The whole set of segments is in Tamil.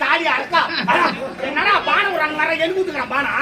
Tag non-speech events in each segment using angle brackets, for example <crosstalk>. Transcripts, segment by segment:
தாலி அறுக்கா என்னடா பானை விடுறாங்க வர எலும்புத்துக்கிறான் பானா?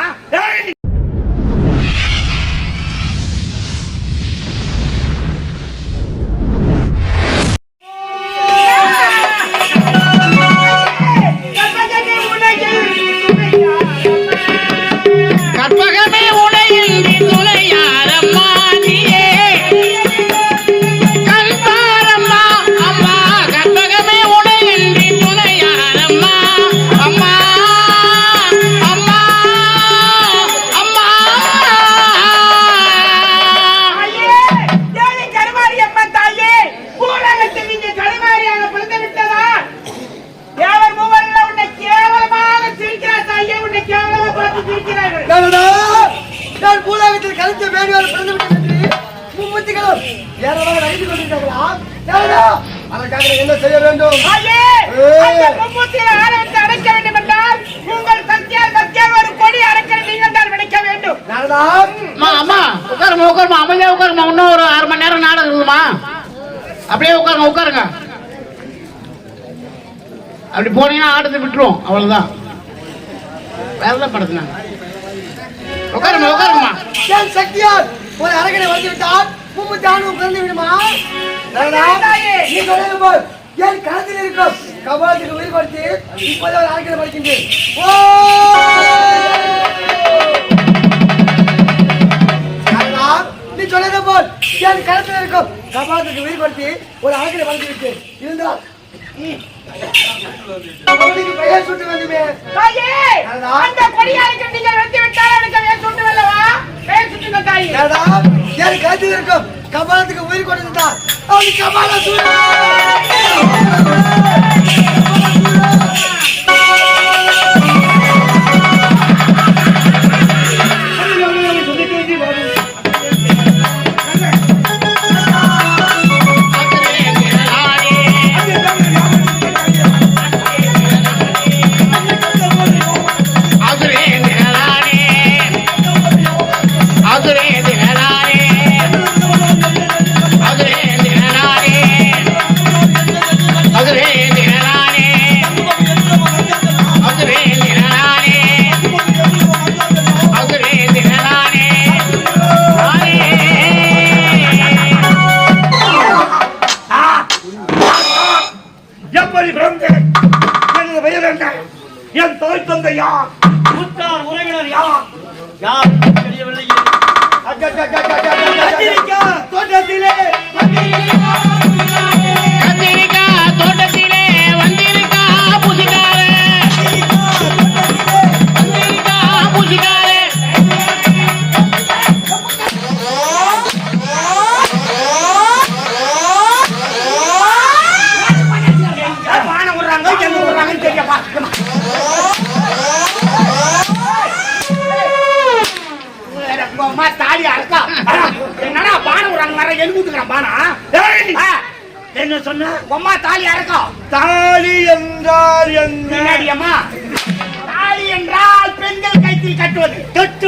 ஏராளமாக நடித்துக் கொண்டிருக்கிறார்களா? நானடா, அதற்காக என்ன செய்ய வேண்டும்? தாயே, அந்த மும்மூர்த்திகளை ஆலயத்தில் அடைக்க வேண்டும் என்றால், உங்கள் சக்தியால் சக்தியால் ஒரு கொடி அடைக்க நீங்கள் தான் விடைக்க வேண்டும். அம்மா உட்காருமா உட்காருமா அமைதியா உட்காருமா இன்னும் ஒரு அரை மணி நேரம் நாடகம் இருக்குமா அப்படியே உட்காருங்க உட்காருங்க. அப்படி போனீங்கன்னா ஆட்டத்தை விட்டுருவோம் அவ்வளவுதான். வேலை படுத்துனாங்க உட்காருமா உட்காருமா சக்தியால் ஒரு அரகனை வந்து விட்டால் ஆணும் பிறந்து விடுமா? நீ சொல்வது போல் என் கழுத்தில் இருக்கும்? கபாலத்துக்கு உயிர் கொடுத்து இப்போது ஒரு அரகனை படிக்கின்றேன். நீ சொன்னது போல் என் கழுத்தில் இருக்கும்? கபாலத்துக்கு உயிர் கொடுத்து ஒரு அரகனை படித்து விட்டேன். இருந்தால் இருக்கும்? கபாலத்துக்கு உயிர் கொடுத்துட்டான் அவனுக்கு கபால எப்படி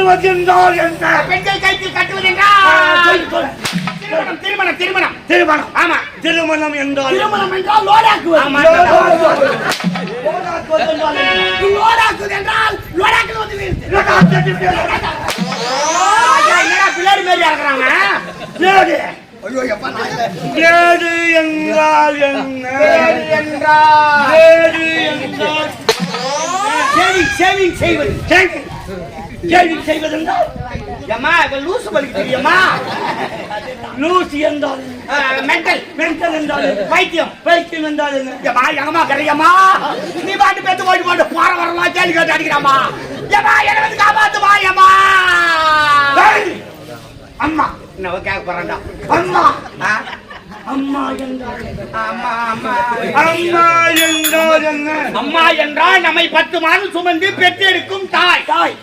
கட்டுவது என்றால் என்ன பெண்கள் கைத்தில் கட்டுவது ஆ, சொல்லு, என்றால் சொல்லு. திருமணம் திருமணம் திருமணம். திருமணம். ஆமா. திருமணம் என்றால் திருமணம் என்றால் லோடாக்குவது. ஆமா. லோடாக்குவது. என்றால் லோடாக்குவது. என்னடா மாதிரி இறக்குறாங்க? என்றால் என்ன? பிள்ளையாரு என்றால் கேடு என்றால் சேவிங், சேவிங் செய்வது. சேவிங். சேவிங் செய்வது என்றால்? ஏம்மா, இவன் லூசு பலிக்கு தெரியுமா? லூசி என்றால் மென்டல். மென்டல் என்றால்? பைத்தியம். பைத்தியம் என்றால் ஏம்மா, எங்கம்மா கரையம்மா? நீ பாட்டு பேத்து போட்டு போட்டு போற வரலாம் கேள்வி கேட்டு அடிக்கிறாமா ஏம்மா என்ன வந்து ஏம்மா டேய்! அம்மா என்ன கேட்க போறான்டா அம்மா? அம்மா என்றால் அம்மா அம்மா அம்மா என்றால் என்ன அம்மா என்றால் நம்மை பத்து மாதம் சுமந்து பெற்றெடுக்கும் தாய் தாய்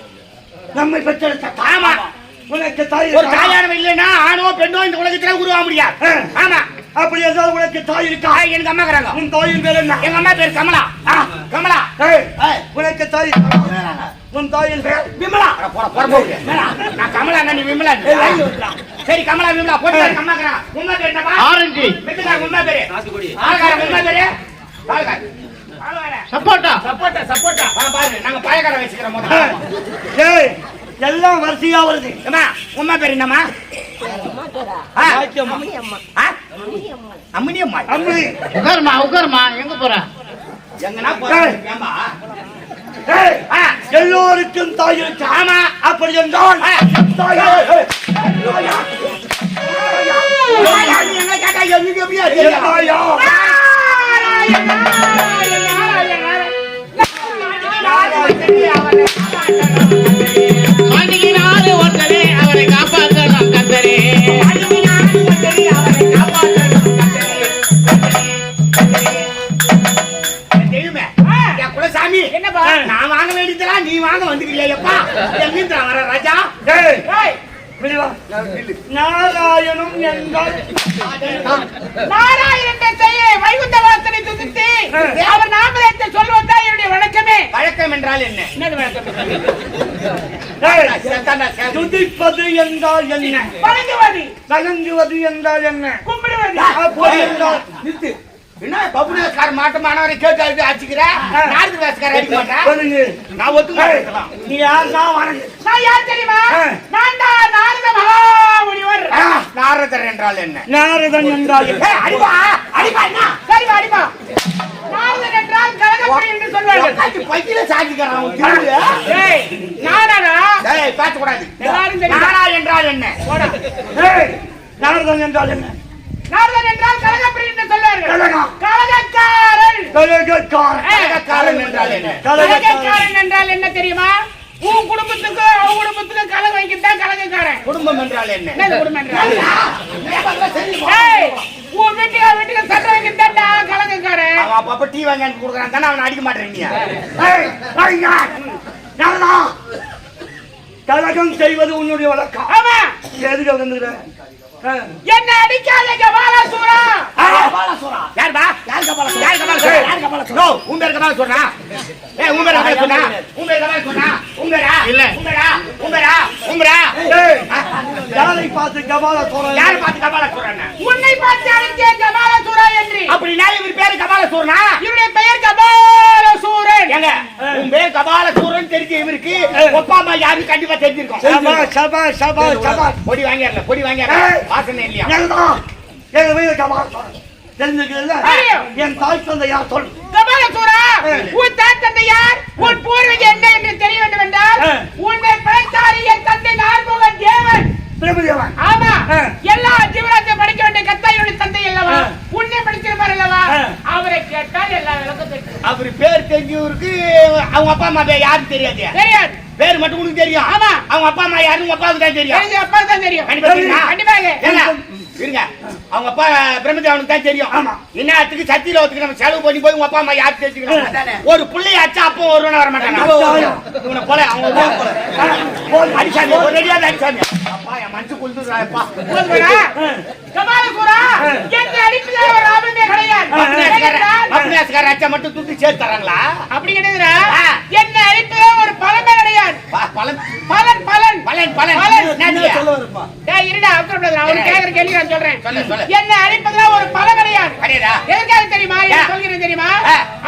நம்மை பெற்றெடுத்த தாய். ஆமா. உனக்கு தாய் ஒரு? தாயானவன் இல்லைன்னா ஆணோ பெண்ணோ இந்த உலகத்துல உருவாக முடியாது. ஆமா. அப்படி என்றால் உனக்கு தாய் இருக்கா? தாய் எனக்கு அம்மா உன் தாயின் பேர் என்ன? எங்க அம்மா பேர் கமலா. கமலா. உனக்கு தாய் உன் தாயின் பேர்? விமலா. நான் கமலா நீ விமலா. சரி கமலா விமலா. போட்டு கம்மாக்கறா உம்மா பேர் என்னப்பா? ஆரஞ்சு. பேரு. பேரு? பாலகார பாலகார சப்போட்டா. சப்போட்டா சப்போட்டா. வா பாரு நாங்க பாயக்கார வச்சுக்கிறோம் ஏய் எல்லாம் வரிசையா வருது. அம்மா உம்மா பேர் என்னம்மா? அம்மனி அம்மா அம்மி. உட்காருமா உட்காருமா எங்க போற? எங்கனா ஆ எல்லோருக்கும் தாய் இருக்கா ஆமா அப்படி என்றால். எங்களை கேட்டா எதுக்கு எப்படியா நாராயணம் என்றால் நாராயணன் செய்ய வைகுந்த வாசனை துதித்து அவர் நாமதத்தை சொல்வதுதான் என்னுடைய வணக்கமே வழக்கம் என்றால் என்ன? என்னது சேத்தா. துதிப்பது என்றால் என்ன? வணங்குவது. வணங்குவது என்றால் என்ன? கும்பிடுவது. என்றால் நிறுத்து. என்ன பபுனேஸ்கார மாட்டமானவரை கேட்டு அழுது அடிச்சுக்கிற? நாரது வேஸ்கார அடிக்க மாட்டேன் நான் ஒத்துக்க நீ யார் நான் யார் தெரியுமா. நான் தான் நாரத மகாமுனிவர். நாரதர் என்றால் என்ன? நாரதன் என்றால் அடிப்பா அடிப்பா என்ன? சரிமா அடிமா நாரதன் என்றால் கலகப்படி என்று சொல்வார்கள். ஏய் நானாடா ஏய், எல்லாரும் தெரியும். நாரா என்றால் என்ன? நாரதன் என்றால் என்ன? நாரதன் என்றால் கலகப்படி என்று சொல்வார்கள். கலகம். கலகக்காரன் கலகக்காரன். கலகக்காரன் என்றால் என்ன? கலகக்காரன். என்றால் என்ன தெரியுமா? உன் குடும்பத்துக்கு அவன் குடும்பத்துக்கு கலகம் வைக்கத்தான் கலகக்காரன் குடும்பம் என்றால் என்ன? குடும்பம் என்றால்? உன் வீட்டுக்கு அவன் வீட்டுக்கு சட்டை வைக்கத்தான்டா கலகக்காரன் அவன் அப்பப்ப டீ வாங்கி கொடுக்குறான். தானே அவனை அடிக்க நாரதா. கலகம் செய்வது உன்னுடைய வழக்கம். எதுக்கு என்ன அடிக்காதீங்க பாலாசூரா! யார் பா யார் கபால யார் கபால சொல்றா யார் கபால சொல்றா உன் பேர் கபால சொல்றா ஏய் உன் பேர் கபால சொன்னா. உன் பேர் கபால உன் பேரா? இல்ல. பேரா? உன் பேரா? ஏய், யாரை பார்த்து கபால சொல்றேன் யார் பார்த்து கபால சொல்றானே உன்னை பார்த்து அழைத்தேன் கபாலசூரா என்று அப்படின்னா இவர் பேரு கபால சூரனா இவருடைய பெயர் கபாலசூரன். ஏங்க உன் பேர் கபால சூரன் தெரிஞ்ச இவருக்கு ஒப்பா அம்மா யாருன்னு கண்டிப்பா தெரிஞ்சிருக்கும். சபா சபா சபா சபா. பொடி வாங்கிடல பொடி வாங்கிடல. வாசனை இல்லையா? எங்க வீடு கபால. என் தாய் தந்தை யார் சொல். கபாலசூரா உன் தாய் தந்தை யார் உன் பூர்வீகம் என்ன என்று தெரிய வேண்டும் என்றால். உன்னை படைத்தாரி என் தந்தை நார்முகன் தேவன். பிரபுதேவன் ஆமா. ஆ. எல்லா படிக்க வேண்டிய கத்தாயோட தந்தை அல்லவா. உன்னை படிச்சிருப்பார் அல்லவா. அவரை கேட்டால் எல்லா விளக்கம் தெரியும் அவர் பேர் தெரிஞ்சவருக்கு அவங்க அப்பா அம்மா யாருன்னு தெரியாது. தெரியாது. பேர் மட்டும் உனக்கு தெரியும். ஆமா. அவங்க அப்பா அம்மா யாருன்னு உங்க அப்பாவுக்கு தான் தெரியும். அப்பா தான் தெரியும். கண்டிப்பா இருங்க. அவங்க அப்பா பிரம்மதேவனுக்கு தான் தெரியும். ஆமா. என்னத்துக்கு சத்தியிலோத்துக்கு நம்ம செலவு பண்ணி போய் உங்க அப்பா அம்மா யாரு தெரிஞ்சுக்கணும். ஒரு பிள்ளைய அச்சா அப்போ ஒருவன வர மாட்டாங்க. இவனை போல அவங்க ஒரு போல. போல் அடிச்சாமி ஒரு ரெடியாவது அடிச்சாமி அப்பா என் மனசு குளிச்சுடுறாப்பா மட்டும் சேர்த்து தராங்களா அப்படி கிடையாதுடா. என்னை அடிப்பதே ஒரு பலமே கிடையாது. பலன் பலன் பலன் பலன் பலன் இருடா அவசரப்படாத அவர் கேக்குற கேள்வி நான் சொல்றேன். என்னை அடிப்பதுல ஒரு பலன் கிடையாது. எதுக்காக தெரியுமா. சொல்கிறேன் தெரியுமா.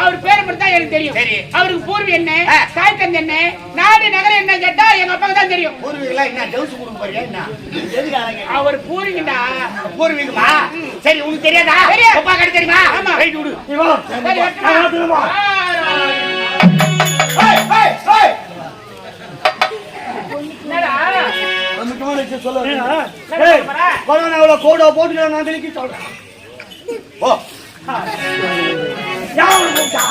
அவர் பேரை மட்டும் எனக்கு தெரியும். அவருக்கு பூர்வம் என்ன. தாய் தந்தை என்ன? நாடு நகரம் என்ன கேட்டா எங்க அப்பாவுக்கு தான் தெரியும்? அவர் பூர்வீகண்டா பூர்வீகமா சரி உனக்கு தெரியாதா. அப்பா கடை தெரியுமா? ஆமா. ரைட் விடு. திரும்ப. கொரோனாவுல கோடை போட்டு நான் வெளிக்கு சொல்றேன். ஓ கூப்பிட்டா?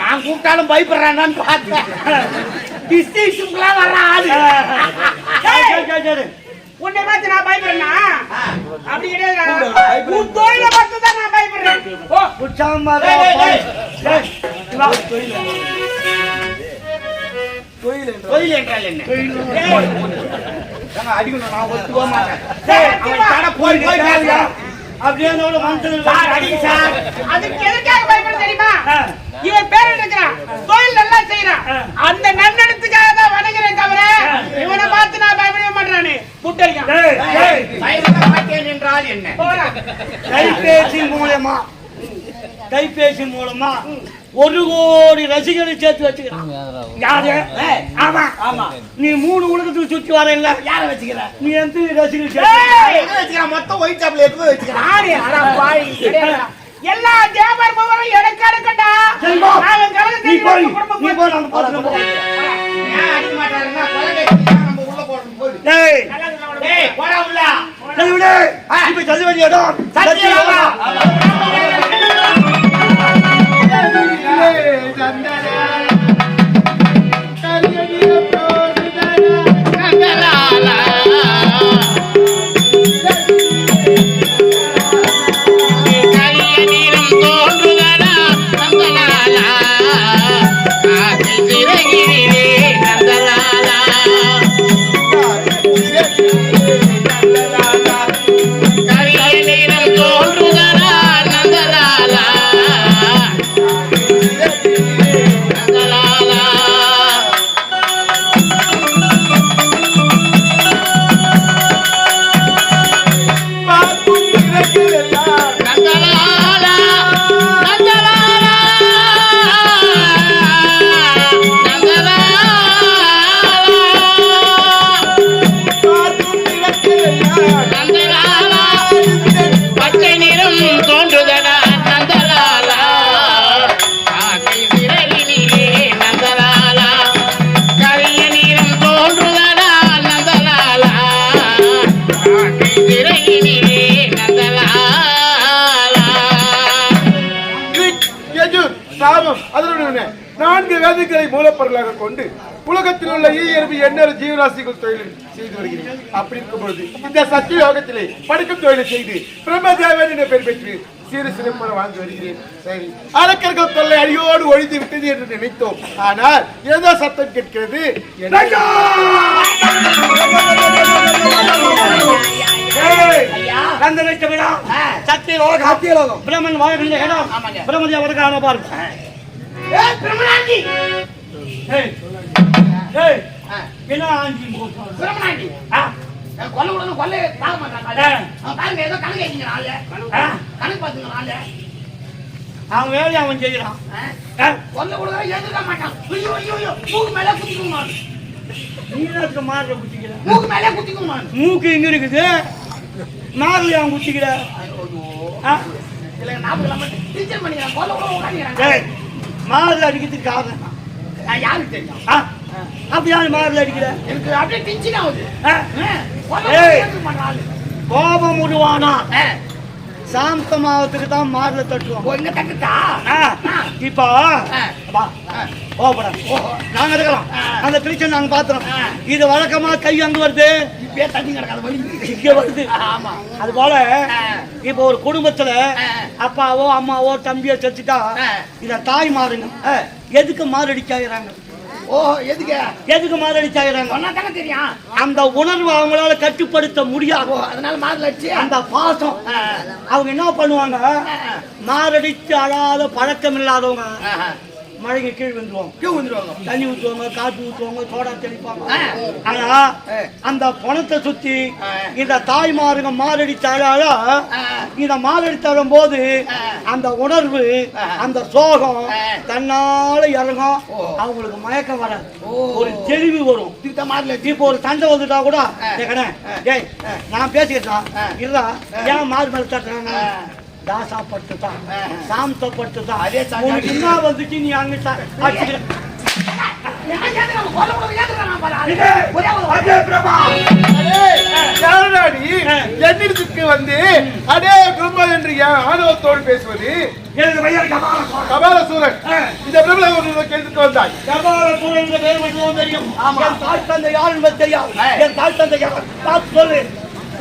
நான் கூப்பிட்டாலும் பயப்படுறான்னு பார்த்தேன் ஆளு. உன்னை பார்த்து நான் பயப்படுறேனா? ஆ. அப்படி கிடையாதுடா. உன் தொழிலை பார்த்து தான் நான் பயப்படுறேன். ஓ உற்சாகமா. தொழில் என்றால் என்ன? அடிக்கணும் நான் ஒத்துக்க மாட்டேன். ஏய், அவன் கடை போய் போய் தேவையா? பேசுறான். அப்படியே என்னோட மனசுல சார் அடிங்க சார். அதுக்கு எதுக்காக பயப்பட தெரியுமா. இவன் பேர் எடுக்கிறான். தொழில் நல்லா செய்யறான். அந்த நன்னடத்துக்காக தவிர இவனை பார்த்து நான் பயப்படவே மாட்டேன் முட்டடிக்கான் என்றால் என்ன? கைபேசி மூலமா கைபேசி மூலமா ஒரு கோடி ரசிகரை சேர்த்து வச்சுக்கிறான். யாரு? ஆமா. ஆமா. நீ மூணு உலகத்துக்கு சுத்தி வர இல்ல யார வச்சுக்கிற? நீ எந்த ரசிகர் வச்சுக்கிறான் மொத்தம் ஒயிட் சாப்பிள் எடுத்து வச்சுக்கிறான். எல்லா தேவர் எனக்கு கலந்து நீ போய் குடும்பம் நீ போய் அந்த பாத்துல போ ஏன் அடிக்க மாட்டாருன்னா கேட்டு நம்ம உள்ள போடணும் போய் டேய். டேய் போடா உள்ள. தள்ளி விடு. இப்ப தள்ளி வேண்டிய இடம். சத்தியமா பச்சை எண்ணற ஜீவராசிகள் தொழில் செய்து வருகிறேன். அப்படி இருக்கும் பொழுது இந்த சத்திய யோகத்திலே படிக்கும் தொழிலை செய்து பிரம்மதேவன் என்ற பெயர் பெற்று சிறு சிறப்பாக வாழ்ந்து வருகிறேன். சரி அரக்கர்கள் தொல்லை அடியோடு ஒழிந்து விட்டது என்று நினைத்தோம். ஆனால் ஏதோ சத்தம் கேட்கிறது. பிரம்மன் வாழ்கின்ற இடம். ஆமாங்க. பிரம்மதேவ வருகான பாருங்க ஏய், பிரம்மனாண்டி ஏய், ஏய், பிரம்மனாண்டி கொல்ல விடணும் கொல்ல பார்க்க மாட்டாங்க. அவன் பாருங்க ஏதோ கணக்கு வைக்கிங்க நாளு கணக்கு பார்த்துங்க நாளு அவன் வேலையை அவன் செய்யறான்? கொல்ல விடுறதா ஏத்துக்க மாட்டான். ஐயோ ஐயோ ஐயோ மூக்கு மேலே குத்திக்கும் நேரத்துக்கு மாறுற குத்திக்கிற. மூக்கு மேலே குத்திக்கும் மூக்கு எங்க இருக்குது? மாறுல அவன் குத்திக்கிற? இல்லை ஞாபகம் இல்லாம டீச்சர் பண்ணிக்கிறேன். கொல்ல விட உட்காந்துக்கிறேன். மாறுல அடிக்கிறதுக்கு காரணம் நான் யாருக்கு தெரியும்? ஆ? அப்ப யாரு மாறுல அடிக்கிற? எனக்கு அப்படியே டென்ஷன் ஆகுது கோபம் உருவானா. சாந்தமாவத்துக்கு தான் மாறுல தட்டுவோம் இங்க இப்போ கோபப்பட நாங்க இருக்கலாம் அந்த பிரச்சனை நாங்க பாத்துறோம். இது வழக்கமா கை அங்க வருது? இப்பயே தண்ணி கிடக்காத இங்க வருது. ஆமா. அது போல ஆ. இப்போ ஒரு குடும்பத்துல. அப்பாவோ அம்மாவோ தம்பியோ செத்துட்டா. இத தாய் மாறுங்க. எதுக்கு மாரடிச்சாகிறாங்க ஓ எதுக்கு? எதுக்கு மாரடிச்சாகிறாங்க சொன்னா தானே தெரியும். அந்த உணர்வு அவங்களால கட்டுப்படுத்த முடியாது. அதனால மாதுளை அடிச்சு அந்த பாசம். அவங்க என்ன பண்ணுவாங்க. மாரடிச்சு அழாத பழக்கம் இல்லாதவங்க. மழைக்கு கீழ் வந்துருவாங்க கியூ வந்துருவாங்க தண்ணி ஊற்றுவாங்க காற்று ஊற்றுவாங்க சோடா தெளிப்பாங்க. ஆனா. அந்த பணத்தை சுத்தி. இந்த தாய்மாருங்க மாரடித்தாலும் ஆ. இந்த மாரடித்தாலும் போது ஆ. அந்த உணர்வு. அந்த சோகம். தன்னால இறங்கும். அவங்களுக்கு மயக்கம் வராது ஓ. ஒரு தெளிவு வரும் இப்போ ஒரு சண்டை வந்துட்டா கூட நான் பேசிக்கிட்டா. இல்ல ஏன் மாறு மேல தட்டுறாங்க அதே கொல்ல விட ஏத்துக்கிறேன் நான் பாரு. ஒரே ஒரு வார்த்தை. யாரடாடி? என்னிடத்துக்கு வந்து அடே குடும்பம் என்று என் ஆணவத்தோடு பேசுவது? கபால. கபாலசூரன். இந்த பிரபல கேள்விக்கு வந்தாய். கபால மட்டும்தான் தெரியும். என் தாய் தந்தை யார் என்பது தெரியாது. என் தாய் தந்தை யார்? பார்த்து சொல்லு.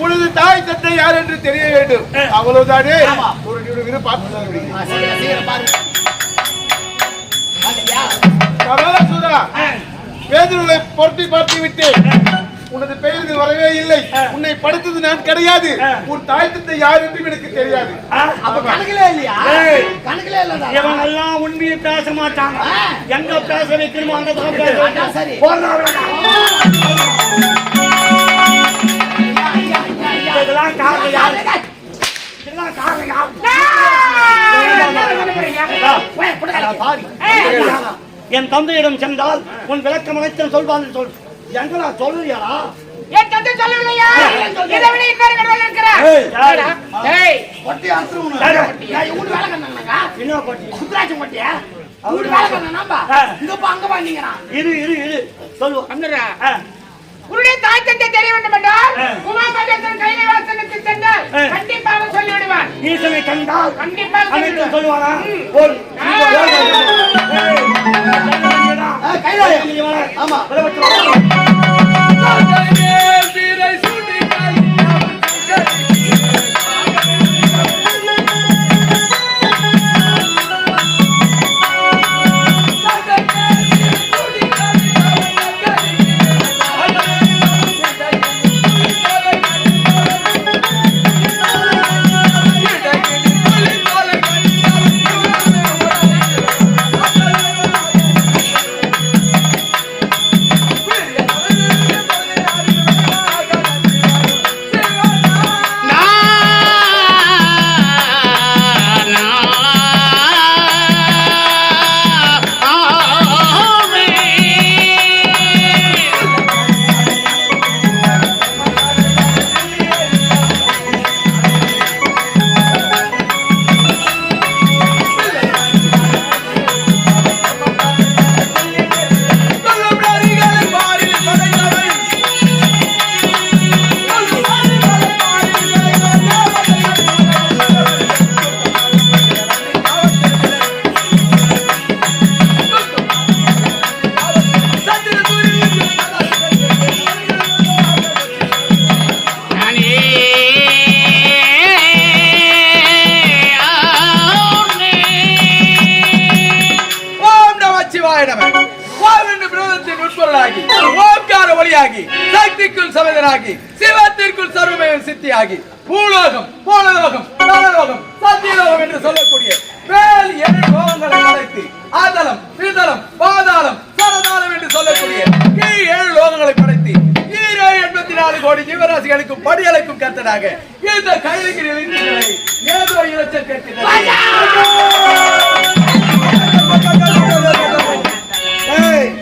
உனது தாய் தந்தை யார் என்று தெரிய வேண்டும். அவ்வளவுதானே. ஒரு நிமிடம் பார்த்து தான் விடுகிறேன். ஆ, சீக்கிரம், சீக்கிரம் பாரு. பாத்தியா? கபாலசூரா வேதனை பொருத்தி பார்த்து விட்டு உனது பெயருக்கு வரவே இல்லை. உன்னை படுத்தது நான் கிடையாது. உன் தாய் தந்தை யார் என்றும் எனக்கு தெரியாது. எல்லாம் உண்மையை பேச மாட்டாங்க எங்க பேச வைக்கணுமோ அங்க தான் பேச. இதெல்லாம் காரணம் யாரு இதெல்லாம் காரணம் யாரு. என் தந்தையிடம் சென்றால் உன் விளக்கம் அனைத்தும் சொல்வான்னு சொல். எங்கடா சொல்லுறியாடா? என் தந்தை சொல்லவில்லையா? இதை விட இன்னொரு கடவுள் இருக்கிறார். வேலை என்ன வேலை இரு இரு இரு. ஆ, உன்னுடைய தாய் தந்தை தெரிய வேண்டும் என்றால். உமாபதேசன் கைலை வாசனுக்கு சென்றால். கண்டிப்பாக சொல்லி விடுவான் ஈசனை கண்டால் கண்டிப்பாக சொல்லுவானா? கைலாயம். ஆமா.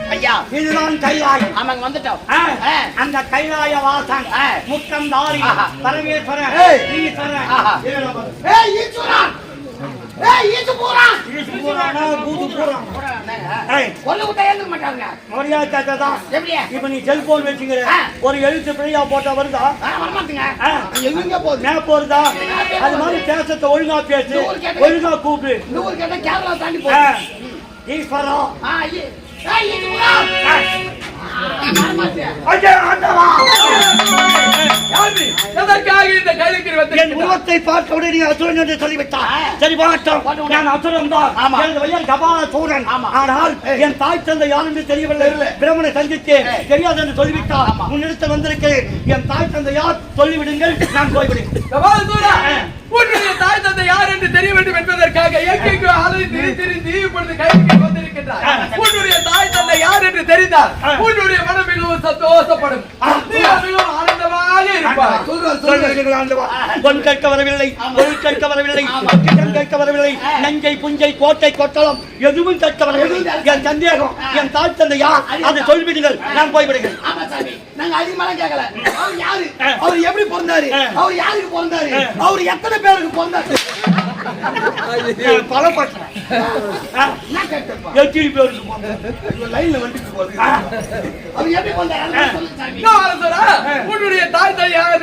ஐயா இதுதான் கைலாயம் ஆமாங்க வந்துட்டோம். அந்த கைலாய வாசன் ஆ. முக்கந்தாரி ஆஹா. பரமேஸ்வரன். ஈஸ்வரன். ஏய் பூது? கொல்ல விட்டா எழுந்துக்க மாட்டாங்க மரியாதை தான். எப்படியா இப்ப நீ செல்போன் வச்சுக்கிற. ஆ. ஒரு எழுத்து பிழையா போட்டா வருதா? வரமாட்டுங்க. எங்க போகுது? வருதா அது மாதிரி பேசத்தை ஒழுங்கா பேசு. ஒழுங்கா கூப்பிடு. கேட்டா கேரளா தாண்டி. போகுது. உருவத்தை பார்த்த உடனே நீ அசுரன் என்று சொல்லிவிட்டார் சரி வாட்டம் நான் அசுரன் தான். எனது வயல் கபால சூரன். ஆனால் என் தாய் தந்தை யார் என்று தெரியவில்லை. பிரமனை சந்தித்தேன். தெரியாது என்று சொல்லிவிட்டார் உன்னிடத்தில் வந்திருக்கிறேன். என் தாய் தந்தை யார் சொல்லிவிடுங்கள். நான் கபாலசூரா, உன்னுடைய தாய் தந்தை யார் என்று தெரிய வேண்டும் என்பதற்காக எங்கெங்கோ அலைந்து திரிந்து இப்பொழுது கைலிக்கிரி வந்திருக்கின்றார் உன்னுடைய தாய் தந்தை யார் என்று தெரிந்தால் உன்னுடைய மனம் மிகவும் சந்தோஷப்படும். மிகவும் பொன் கேட்க வரவில்லை பொருள் வரவில்லை வரவில்லை நஞ்சை புஞ்சை கோட்டை கொட்டலம் எதுவும் கேட்க வரவில்லை. என் சந்தேகம் என் தாய் தந்தை யார் அதை சொல்லிவிடுங்கள் நான் போய்விடுகிறேன். நாங்க அதிகமாலாம் கேட்கல. அவர் யாரு? அவர் எப்படி பிறந்தாரு? அவர் யாருக்கு பிறந்தாரு? அவர் எத்தனை பேருக்கு பிறந்தாரு? எத்தனை லைன்ல வந்துட்டு உன்னுடைய தாய்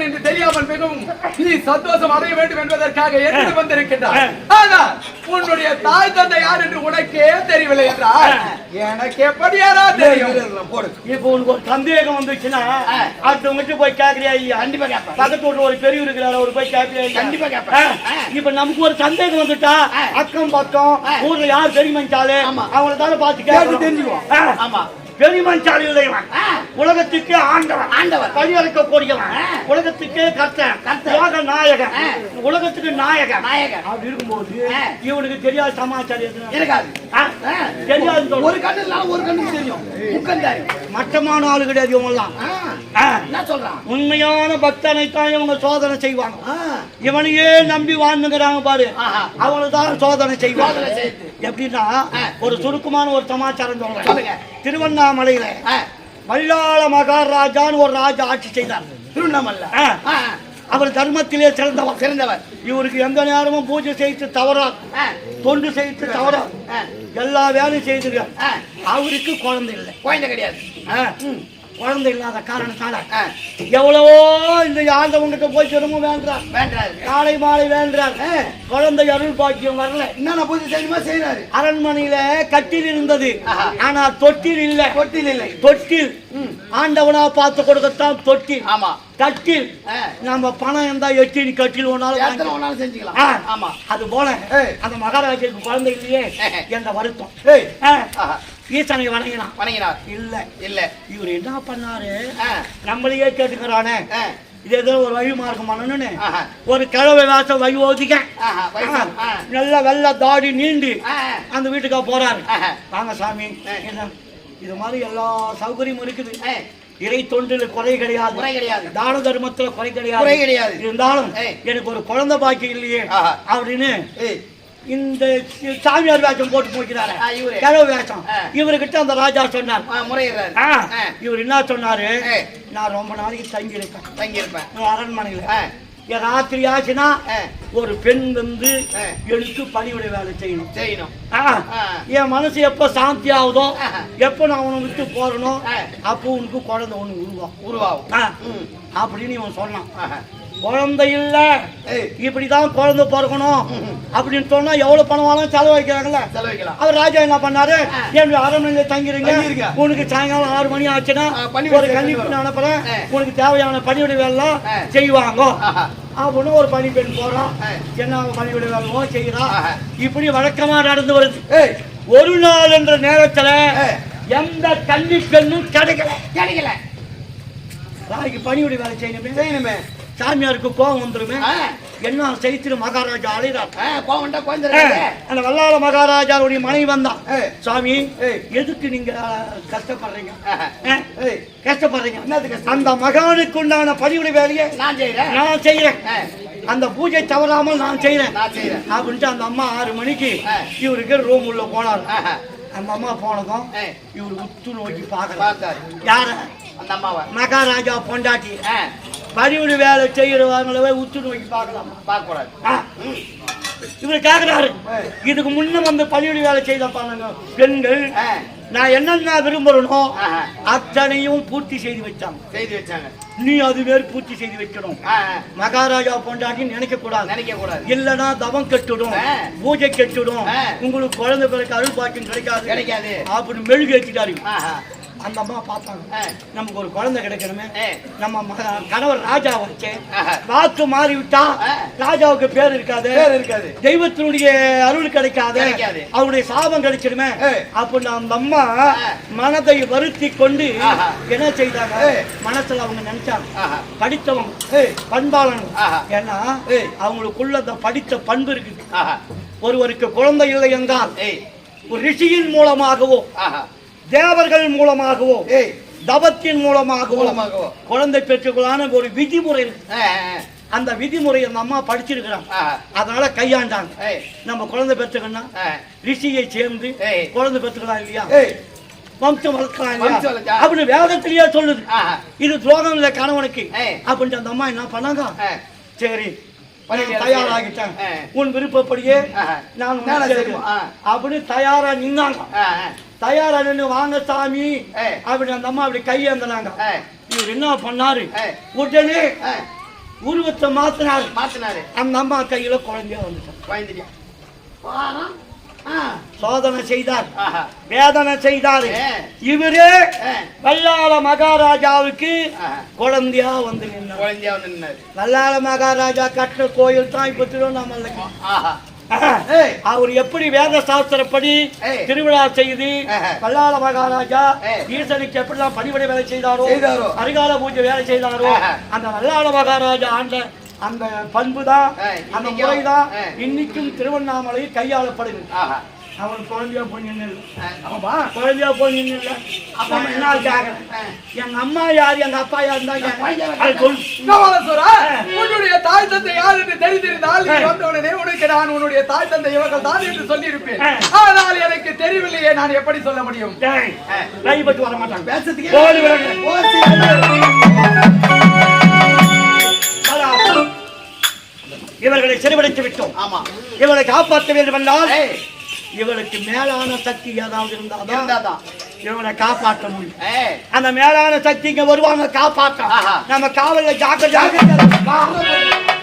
என்று தெரியாமல் மிகவும் நீ சந்தோஷம் அடைய வேண்டும் என்பதற்காக என்று வந்திருக்கின்றார் ஆனால் உன்னுடைய தாய் தந்தை யார் என்று உனக்கே தெரியவில்லை என்றால் எனக்கு எப்படி யாரா தெரியும்? இப்போ உனக்கு ஒரு சந்தேகம் வந்துச்சுன்னா அடுத்தவங்கிட்ட போய் இல்லையா? கண்டிப்பா கேட்பேன். பக்கத்து வீட்டுல ஒரு பெரியவர் இருக்கிறாரு? அவர் போய் இல்லையா? கண்டிப்பா கேட்பேன். இப்ப நமக்கு ஒரு சந்தேகம் வந்துட்டா அக்கம் பக்கம் ஊர்ல யார் தெரியுமாச்சாலே. அவங்கள தானே பார்த்து கேட்டு தெரிஞ்சுக்குவோம்? ஆமா. உடையவன் ஆ. உலகத்துக்கே ஆண்டவன் ஆண்டவன். வழியறுக்க கூடியவன். உலகத்துக்கே கர்த்தன். யோக நாயகன். உலகத்துக்கு நாயகன் நாயகன். அப்படி இருக்கும்போது. இவனுக்கு தெரியாத சமாச்சாரம்? இருக்காது. தெரியாது. ஒரு கண்ணு இல்லாம ஒரு கண்ணுக்கு தெரியும் முக்கந்தாரி மட்டமான ஆளு கிடையாது இவங்கெல்லாம். என்ன சொல்றான் உண்மையான பக்தனை தான் இவங்க சோதனை செய்வாங்க. இவனையே நம்பி வாழ்ந்துங்கிறாங்க பாரு. அவனை தான் சோதனை செய்வாங்க. எப்படின்னா. ஒரு சுருக்கமான ஒரு சமாச்சாரம் சொல்றேன் சொல்லுங்க. திருவண்ணாமலையில. வல்லாள மகாராஜான்னு ஒரு ராஜா ஆட்சி செய்தார் திருவண்ணாமலை. அவர் தர்மத்திலே சிறந்தவர் சிறந்தவர் இவருக்கு எந்த நேரமும் பூஜை செய்து தவறா. தொண்டு செய்து தவறா. எல்லா வேலையும் செய்திருக்கார். அவருக்கு குழந்தை இல்லை குழந்தை கிடையாது. குழந்தை இல்லாத காரணத்தால. எவ்வளவோ இந்த ஆண்டவங்கிட்ட போய் திரும்ப வேண்டார் காலை மாலை வேண்டார் குழந்தை அருள் பாக்கியம் வரல. என்னென்ன பூஜை செய்யணுமோ செய்யறாரு அரண்மனையில கட்டில் இருந்தது. ஆனா தொட்டில் இல்ல. தொட்டில் இல்லை. தொட்டில். ஆண்டவனா பார்த்து கொடுக்கத்தான் தொட்டில். ஆமா. தட்டில் ஆ. நம்ம பணம் இருந்தா எட்டி கட்டில் ஒன்னாலும் செஞ்சுக்கலாம். ஆமா. அது போல. அந்த மகாராஜாவுக்கு குழந்தை இல்லையே. என்ற வருத்தம். ஈசனை வணங்கினான் வணங்கினார் இல்ல இல்ல இவர் என்ன பண்ணாரு. நம்மளையே கேட்டுக்கிறானே. இது ஏதோ ஒரு வழி பண்ணணும்னு. ஒரு கிழவை வேஷம் வழி ஆ. நல்ல வெள்ள தாடி நீண்டு. அந்த வீட்டுக்கா போறாரு. வாங்க சாமி இது மாதிரி எல்லா சௌகரியமும் இருக்குது. இறை தொண்டில் குறை கிடையாது குறை கிடையாது. தான தர்மத்துல குறை கிடையாது குறை கிடையாது. இருந்தாலும். எனக்கு ஒரு குழந்தை பாக்கி இல்லையே. அப்படின்னு. இந்த சாமியார் வேஷம் போட்டு போய்க்கிறாரு. கிழவு வேஷம். இவர்கிட்ட அந்த ராஜா சொன்னார். இவர் என்ன சொன்னாரு. நான் ரொம்ப நாளைக்கு தங்கி இருக்கேன் தங்கி இருப்பேன் அரண்மனையில ராத்திரி ஆச்சுன்னா. ஒரு பெண் வந்து. எனக்கு பணிவிடை வேலை செய்யணும் செய்யணும். என் மனசு எப்ப சாந்தி ஆகுதோ. எப்ப நான் அவனை விட்டு போறனோ. அப்போ உனக்கு குழந்தை ஒண்ணு உருவாகும் உருவாகும். அப்படின்னு இவன் சொன்னான். குழந்தை இல்ல. இப்படிதான் குழந்தை பிறக்கணும் <laughs> அப்படின்னு சொன்னா எவ்வளவு பணம் வேணாலும் செலவழிக்கிறாங்கல்ல அவர் ராஜா என்ன பண்ணாரு என் அரண்மனையில தங்கிருங்க. உனக்கு சாயங்காலம் ஆறு மணி ஆச்சுன்னா ஒரு வரும். அனுப்புறேன். உனக்கு தேவையான பணிவிடை வேலை. செய்வாங்க. அப்படின்னு ஒரு பணி பெண் போறான் ஆ. என்ன பணிவிடை வேலைமோ செய்யறான் ஆஹா. இப்படி வழக்கமா நடந்து வருது. ஒரு நாள் என்ற நேரத்துல. எந்த கன்னி பெண்ணும் கிடைக்கல கிடைக்கல நாளைக்கு பணிவிடை வேலை செய்யணுமே செய்யணுமே சாமியாருக்கு கோபம் வந்துருமே. என்ன செய்திரு மகாராஜா இருக்காது. அந்த வல்லாள மகாராஜாவுடைய மனைவி வந்தான். சாமி. எதுக்கு நீங்க கஷ்டப்படுறீங்க. கஷ்டப்படுறீங்க? அந்த மகானுக்கு உண்டான பணிவுடைய வேலையை நான் செய்யறேன் நான் செய்யறேன். அந்த பூஜை தவறாமல் நான் செய்யறேன் அப்படின்ட்டு அந்த அம்மா ஆறு மணிக்கு. இவருக்கு ரூம் உள்ள போனார். அந்த அம்மா போனதும். இவர் உத்து நோக்கி பார்க்கல பார்த்தாரு யார மகாராஜா பொண்டாட்டி ஆ, பணிவுடு வேலை செய்யறவங்களவே உத்து நோக்கி பார்க்கலாம். பார்க்க கூடாது ஆ. இவர் கேக்குறாரு. இதுக்கு முன்ன வந்து பணியுடைய வேலை செய்த பாருங்க பெண்கள். நான் என்னென்ன விரும்புறனோ. அத்தனையும் பூர்த்தி செய்து வச்சாங்க. செய்து வச்சாங்க. நீ அது வேறு பூர்த்தி செய்து வைக்கணும். மகாராஜா பொண்டாட்டி நினைக்க கூடாது நினைக்க கூடாது இல்லனா தவம் கெட்டுடும். பூஜை கெட்டுடும். உங்களுக்கு குழந்தை பிறகு அருள் பாக்கியம் கிடைக்காது. கிடைக்காது. அப்படின்னு மெழுகு ஏற்றிட்டாரு. அந்த அம்மா பார்த்தாங்க. நமக்கு ஒரு குழந்தை கிடைக்கணுமே. நம்ம கணவர் ராஜா வச்சு. வாக்கு மாறி விட்டா. ராஜாவுக்கு பேர் இருக்காது இருக்காது. தெய்வத்தினுடைய அருள் கிடைக்காது. அவருடைய சாபம் கிடைச்சிடுமே. அப்படின்னு அந்த அம்மா. மனதை வருத்தி கொண்டு. என்ன செய்தாங்க. மனசுல அவங்க நினைச்சாங்க. படித்தவங்க. பண்பாளன். ஏன்னா. அவங்களுக்குள்ள அந்த படித்த பண்பு இருக்குது ஆஹா. ஒருவருக்கு குழந்தை இல்லை என்றால். ஒரு ரிஷியின் மூலமாகவோ. தேவர்கள் மூலமாகவோ. தவத்தின் மூலமாகவோ மூலமாகவோ. குழந்தை பெற்றுக்கொள்ளான ஒரு விதிமுறை அந்த விதிமுறை அந்த அம்மா படிச்சிருக்கிறாங்க ஆஹா. அதனால கையாண்டாங்க. நம்ம குழந்தை பெற்றுக்கணும். ரிஷியை சேர்ந்து. குழந்தை பெற்றுக்கலாம் இல்லையா. வம்சம் வளர்க்கலாம். அப்படின்னு வேதத்திலேயே சொல்லுது. இது துரோகம் இல்லை கணவனுக்கு. அப்படின்ட்டு அந்த அம்மா என்ன பண்ணாங்க. சரி தயாராகிட்டேன். உன் விருப்பப்படியே. நான். அப்படின்னு தயாரா நின்னாங்க. தயாரா நின்று வாங்க சாமி. அப்படி அந்த அம்மா அப்படி கையேந்தனாங்க. இவர் என்ன பண்ணாரு. உடனே. உருவத்தை மாத்தினாரு மாத்தினாரு அந்த அம்மா கையில குழந்தையா வந்துட்டான். சோதனை செய்தார். வேதனை செய்தாரு. இவரே. வல்லாள மகாராஜாவுக்கு. குழந்தையா வந்து நின்னார் குழந்தையா வந்து நின்னாரு வல்லாள மகாராஜா கட்டின கோயில் தான் இப்ப திருவண்ணாமலை. அவர் எப்படி வேத சாஸ்திரப்படி. திருவிழா செய்து ஆஹா. கல்லாள மகாராஜா. ஈசனுக்கு எப்படிலாம் பணிபடை வேலை செய்தாரோ. அரிகால பூஜை வேலை செய்தாரோ. அந்த வல்லாள மகாராஜா ஆண்ட அந்த பண்பு தான் ஏய், அந்த முறை தான். இன்னைக்கும் திருவண்ணாமலை கையாளப்படுகிறது ஆஹா. அவன் குழந்தையா நின்று ஆமா குழந்தையா போய் நின்று அப்ப என்ன எங்க அம்மா யார் எங்க அப்பா யார் தான் உன்னுடைய தாய் தந்தை யார் என்று தெரிந்திருந்தால் உனக்கு நான் உன்னுடைய தாய் தந்தை இவர்கள் தான் என்று சொல்லியிருப்பேன். ஆனால் எனக்கு தெரியவில்லையே நான் எப்படி சொல்ல முடியும்? டேய், கை பட்டு வர மாட்டாங்க. பேசுறதுக்கு. இவர்களை சிறுவடைத்து விட்டோம். ஆமா. இவரை காப்பாற்ற வேண்டும் என்றால் ஏய் இவருக்கு மேலான சக்தி ஏதாவது இருந்தாதான் இவனை காப்பாற்ற முடியும். அந்த மேலான சக்தி இங்க வருவாங்க காப்பாற்ற. நம்ம காவல்ல ஜாக்கிரதை